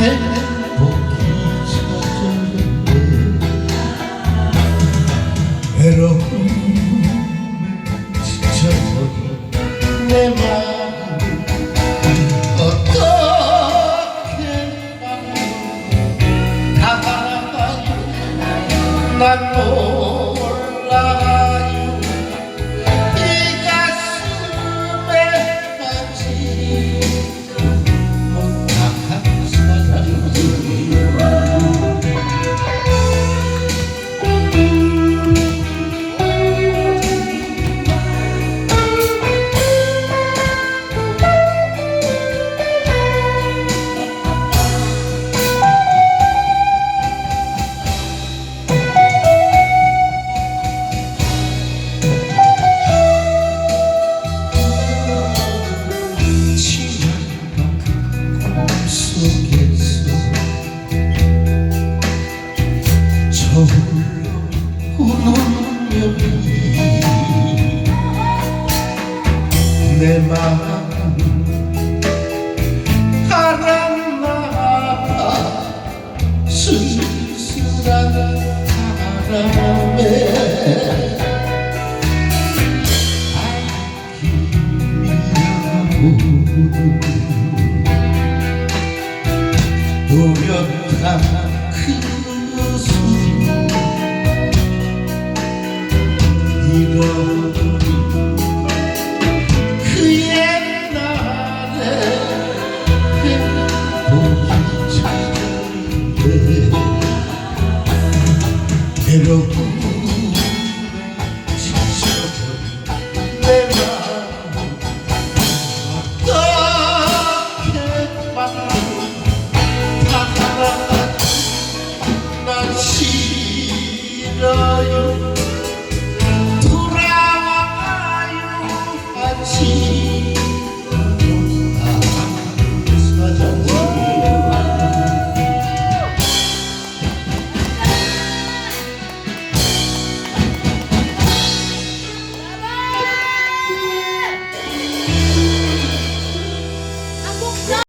행복이 찾아오는데 외로움에 지쳐서 내 마음 어떻게 알아 다 알아봐도 난 몰라. 내 마음. 바람나봐 쓸쓸한 바람에 외